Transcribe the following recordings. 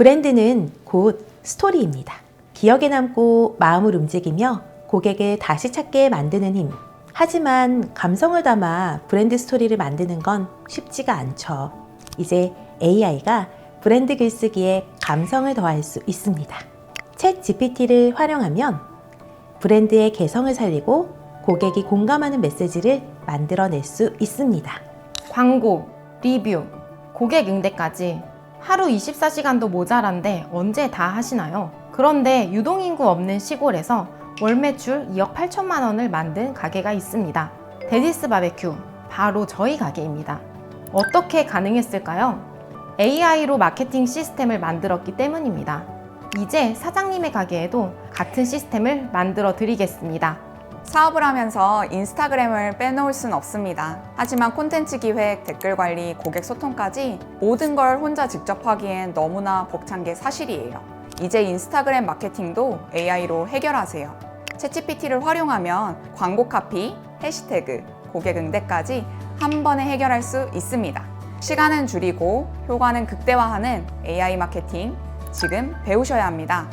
브랜드는 곧 스토리입니다. 기억에 남고 마음을 움직이며 고객을 다시 찾게 만드는 힘. 하지만 감성을 담아 브랜드 스토리를 만드는 건 쉽지가 않죠. 이제 AI가 브랜드 글쓰기에 감성을 더할 수 있습니다. 챗 GPT를 활용하면 브랜드의 개성을 살리고 고객이 공감하는 메시지를 만들어낼 수 있습니다. 광고, 리뷰, 고객 응대까지 하루 24시간도 모자란데 언제 다 하시나요? 그런데 유동인구 없는 시골에서 월 매출 2억 8천만 원을 만든 가게가 있습니다. 데디스 바베큐, 바로 저희 가게입니다. 어떻게 가능했을까요? AI로 마케팅 시스템을 만들었기 때문입니다. 이제 사장님의 가게에도 같은 시스템을 만들어 드리겠습니다. 사업을 하면서 인스타그램을 빼놓을 순 없습니다. 하지만 콘텐츠 기획, 댓글 관리, 고객 소통까지 모든 걸 혼자 직접 하기엔 너무나 벅찬 게 사실이에요. 이제 인스타그램 마케팅도 AI로 해결하세요. 챗GPT를 활용하면 광고 카피, 해시태그, 고객 응대까지 한 번에 해결할 수 있습니다. 시간은 줄이고 효과는 극대화하는 AI 마케팅 지금 배우셔야 합니다.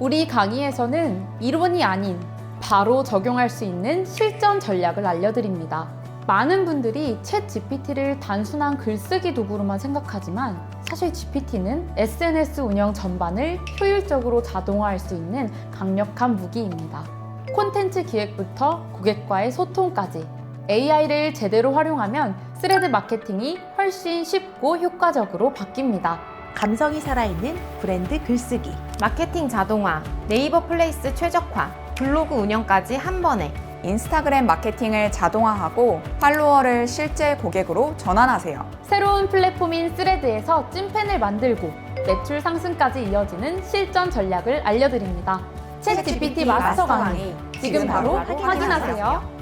우리 강의에서는 이론이 아닌 바로 적용할 수 있는 실전 전략을 알려드립니다. 많은 분들이 챗 GPT를 단순한 글쓰기 도구로만 생각하지만 사실 GPT는 SNS 운영 전반을 효율적으로 자동화할 수 있는 강력한 무기입니다. 콘텐츠 기획부터 고객과의 소통까지 AI를 제대로 활용하면 스레드 마케팅이 훨씬 쉽고 효과적으로 바뀝니다. 감성이 살아있는 브랜드 글쓰기. 마케팅 자동화, 네이버 플레이스 최적화, 블로그 운영까지 한 번에 인스타그램 마케팅을 자동화하고 팔로워를 실제 고객으로 전환하세요. 새로운 플랫폼인 스레드에서 찐팬을 만들고 매출 상승까지 이어지는 실전 전략을 알려드립니다. 챗 GPT 마스터 강의 지금 바로 확인하세요.